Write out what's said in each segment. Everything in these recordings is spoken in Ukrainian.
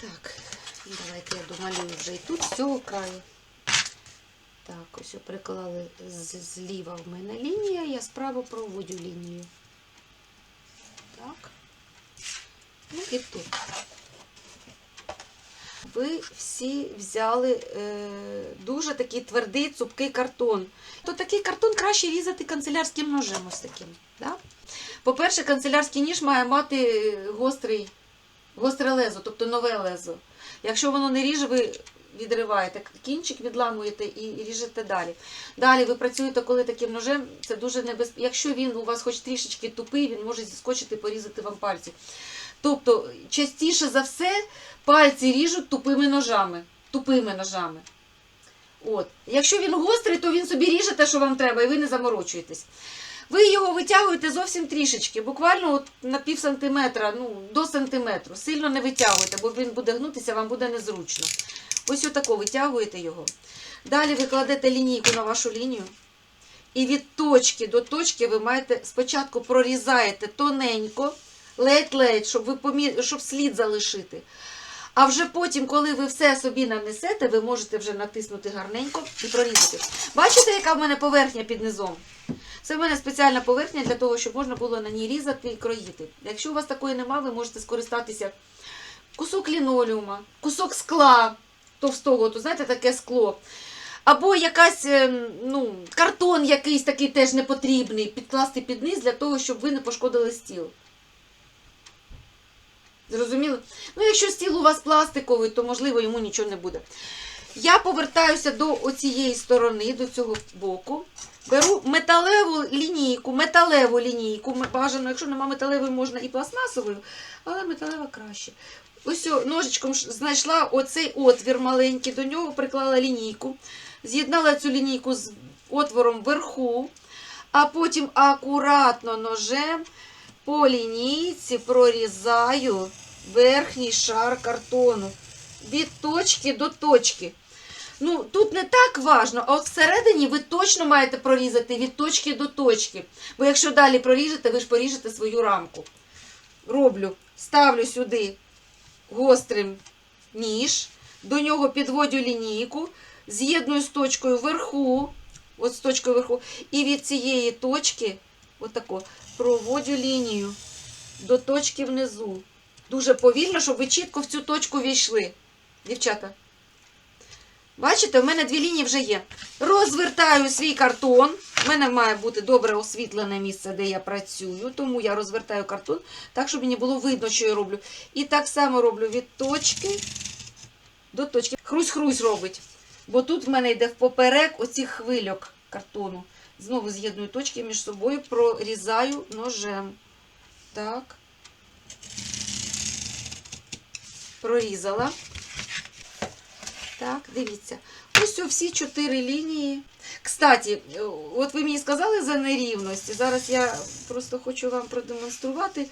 Так, давайте я домалюю вже і тут з цього краю. Так, ось приклали зліва в мене лінія, я справа проводю лінію. Так. Ну і тут. Ви всі взяли е, дуже такий твердий, цупкий картон. То такий картон краще різати канцелярським ножем ось таким. Да? По-перше, канцелярський ніж має мати гострий, гостре лезо, тобто нове лезо. Якщо воно не ріже, ви відриваєте кінчик, відламуєте і ріжете далі. Далі ви працюєте, коли таким ножем, це дуже небезпечно. Якщо він у вас хоч трішечки тупий, він може зіскочити, і порізати вам пальці. Тобто, частіше за все, пальці ріжуть тупими ножами. Тупими ножами. От. Якщо він гострий, то він собі ріже те, що вам треба, і ви не заморочуєтесь. Ви його витягуєте зовсім трішечки, буквально от на пів сантиметра, ну, до сантиметру. Сильно не витягуєте, бо він буде гнутися, вам буде незручно. Ось отако витягуєте його. Далі ви кладете лінійку на вашу лінію. І від точки до точки ви маєте спочатку прорізаєте тоненько, ледь-ледь, щоб, ви щоб слід залишити. А вже потім, коли ви все собі нанесете, ви можете вже натиснути гарненько і прорізати. Бачите, яка в мене поверхня під низом? Це в мене спеціальна поверхня для того, щоб можна було на ній різати і кроїти. Якщо у вас такої немає, ви можете скористатися кусок лінолеума, кусок скла товстого, то знаєте, таке скло. Або якась, ем, ну, картон якийсь такий теж непотрібний, підкласти під низ для того, щоб ви не пошкодили стіл. Зрозуміло? Ну, якщо стіл у вас пластиковий, то можливо йому нічого не буде. Я повертаюся до оцієї сторони, до цього боку. Беру металеву лінійку, металеву лінійку. Бажано, якщо нема металевої, можна і пластмасовою, але металева краще. Ось ножичком знайшла оцей отвір маленький, до нього приклала лінійку, з'єднала цю лінійку з отвором вверху, а потім акуратно ножем по лінійці прорізаю верхній шар картону від точки до точки. Ну, тут не так важно, а от всередині ви точно маєте прорізати від точки до точки. Бо якщо далі проріжете, ви ж поріжете свою рамку. Роблю, ставлю сюди гострим ніж, до нього підводю лінійку, з'єдную з точкою вверху, от з точкою вверху, і від цієї точки, отако, проводжу лінію до точки внизу. Дуже повільно, щоб ви чітко в цю точку війшли. Дівчата. Бачите, в мене дві лінії вже є. Розвертаю свій картон. У мене має бути добре освітлене місце, де я працюю, тому я розвертаю картон так, щоб мені було видно, що я роблю. І так само роблю від точки до точки. Хрусь-хрусь робить. Бо тут в мене йде впоперек оцих хвильок картону. Знову з'єдную точки між собою, прорізаю ножем. Так. Прорізала. Так, дивіться. Ось всі чотири лінії. Кстати, е, от ви мені сказали за нерівності. Зараз я просто хочу вам продемонструвати,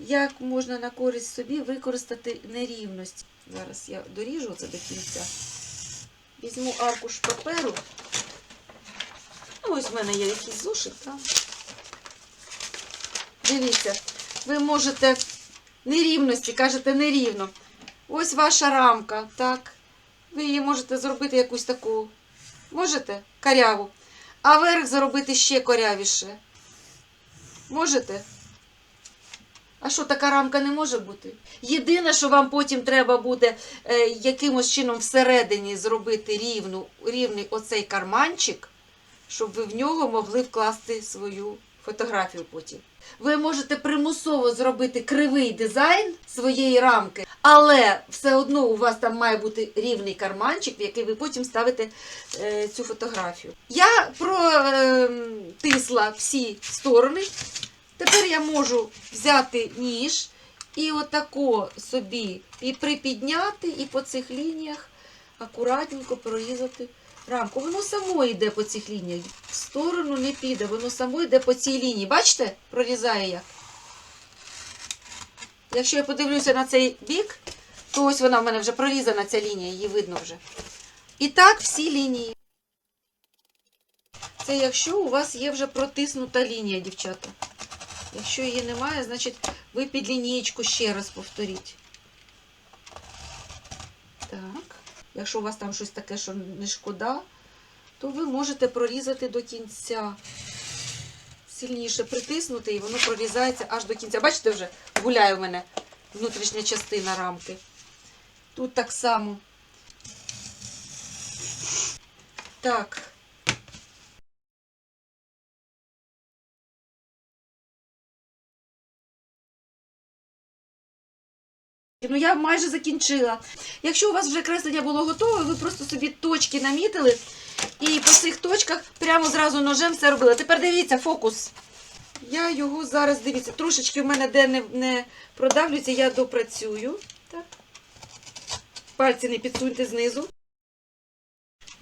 як можна на користь собі використати нерівність. Зараз я доріжу це до кінця. Візьму аркуш паперу. Ну, ось в мене є якийсь зошит. Так? Дивіться, ви можете нерівності, кажете нерівно. Ось ваша рамка, так. Ви її можете зробити якусь таку. Можете? Каряву. А верх зробити ще корявіше. Можете? А що, така рамка не може бути? Єдине, що вам потім треба буде е, якимось чином всередині зробити рівну, рівний оцей карманчик, щоб ви в нього могли вкласти свою фотографію потім. Ви можете примусово зробити кривий дизайн своєї рамки, але все одно у вас там має бути рівний карманчик, в який ви потім ставите е, цю фотографію. Я протисла всі сторони. Тепер я можу взяти ніж і отако собі і припідняти, і по цих лініях акуратненько прорізати рамку. Воно само йде по цих лініях. В сторону не піде, воно само йде по цій лінії. Бачите, прорізає як. Якщо я подивлюся на цей бік, то ось вона в мене вже прорізана ця лінія, її видно вже. І так всі лінії. Це якщо у вас є вже протиснута лінія, дівчата. Якщо її немає, значить ви під лінієчку ще раз повторіть. Так. Якщо у вас там щось таке, що не шкода, то ви можете прорізати до кінця. Сильніше притиснути, і воно прорізається аж до кінця. Бачите, вже гуляє у мене внутрішня частина рамки. Тут так само. Так. Ну, я майже закінчила. Якщо у вас вже креслення було готове, ви просто собі точки намітили і по цих точках прямо зразу ножем все робили. Тепер дивіться, фокус. Я його зараз, дивіться, трошечки в мене де не, не продавлюється, я допрацюю. Так. Пальці не підсуньте знизу.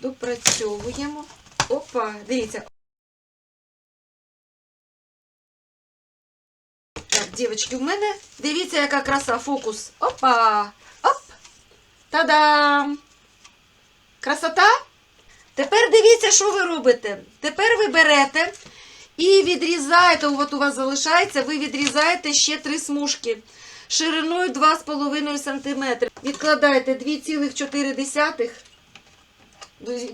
Допрацьовуємо. Опа, дивіться. Дівчатки, в мене, дивіться, яка краса, фокус. Опа! Оп! Та-дам! Красота? Тепер дивіться, що ви робите. Тепер ви берете і відрізаєте, от у вас залишається, ви відрізаєте ще три смужки шириною 2,5 см. Відкладаєте 2,4.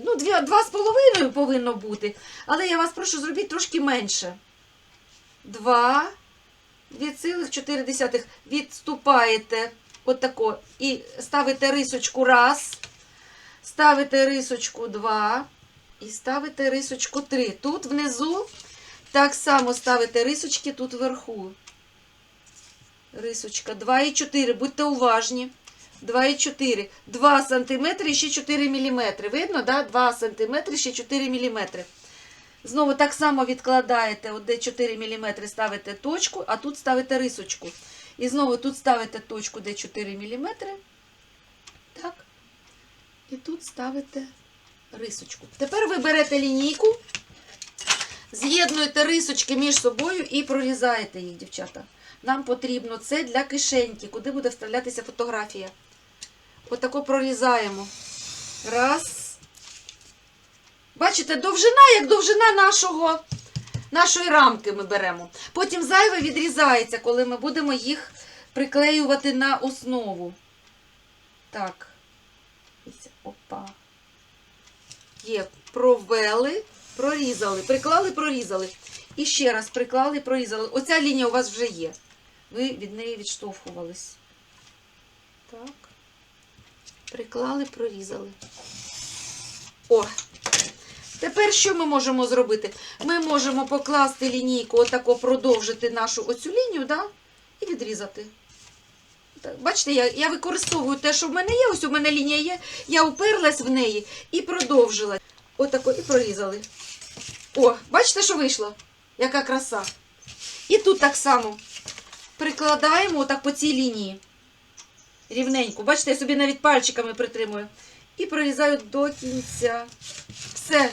Ну, 2,5 повинно бути. Але я вас прошу, зробіть трошки менше. 2, 2,4. Відступаєте отако і ставите рисочку раз, ставите рисочку 2 і ставите рисочку 3. Тут внизу так само ставите рисочки тут вверху. Рисочка 2,4. Будьте уважні. 2,4. 2 см і ще 4 мм. Видно, да? 2 см і ще 4 мм. Знову так само відкладаєте, от де 4 мм ставите точку, а тут ставите рисочку. І знову тут ставите точку, де 4 мм. Так. І тут ставите рисочку. Тепер ви берете лінійку, з'єднуєте рисочки між собою і прорізаєте їх, дівчата. Нам потрібно це для кишеньки, куди буде вставлятися фотографія. Отако прорізаємо. Раз. Бачите, довжина, як довжина нашого, нашої рамки ми беремо. Потім зайве відрізається, коли ми будемо їх приклеювати на основу. Так. Опа. Є, провели, прорізали. Приклали, прорізали. І ще раз приклали, прорізали. Оця лінія у вас вже є. Ви від неї відштовхувались. Так. Приклали, прорізали. О! Тепер що ми можемо зробити? Ми можемо покласти лінійку, отако продовжити нашу оцю лінію, да? і відрізати. Бачите, я, я використовую те, що в мене є. Ось у мене лінія є. Я уперлась в неї і продовжила. Отако, і прорізали. О, бачите, що вийшло? Яка краса. І тут так само прикладаємо отак по цій лінії. Рівненько. Бачите, я собі навіть пальчиками притримую. І прорізаю до кінця. Все.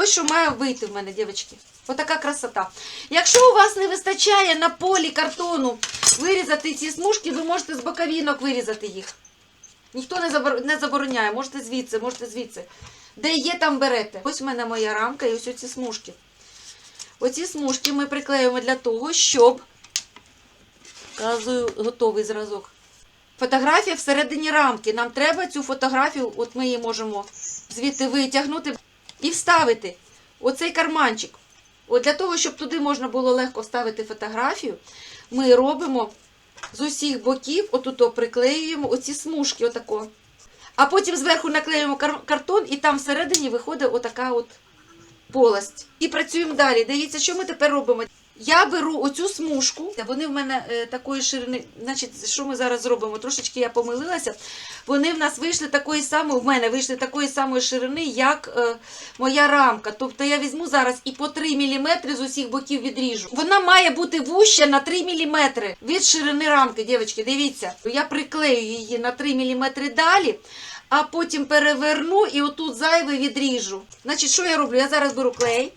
Ось що має вийти в мене, дівчатки. Отака красота. Якщо у вас не вистачає на полі картону вирізати ці смужки, ви можете з боковінок вирізати їх. Ніхто не забороняє. Можете звідси, можете звідси. Де є, там берете. Ось в мене моя рамка і ось оці смужки. Оці смужки ми приклеюємо для того, щоб. Показую готовий зразок. Фотографія всередині рамки. Нам треба цю фотографію, от ми її можемо звідти витягнути і вставити оцей карманчик. От для того, щоб туди можна було легко вставити фотографію, ми робимо з усіх боків, отут приклеюємо оці смужки, отако. А потім зверху наклеюємо картон, і там всередині виходить отака от полость. І працюємо далі. Дивіться, що ми тепер робимо. Я беру оцю смужку, вони в мене е, такої ширини, значить, що ми зараз зробимо? Трошечки я помилилася. Вони в нас вийшли такої самої, в мене вийшли такої самої ширини, як е, моя рамка. Тобто я візьму зараз і по 3 мм з усіх боків відріжу. Вона має бути вуща на 3 мм від ширини рамки, дівчатки, дивіться. Я приклею її на 3 мм далі, а потім переверну і отут зайве відріжу. Значить, що я роблю? Я зараз беру клей.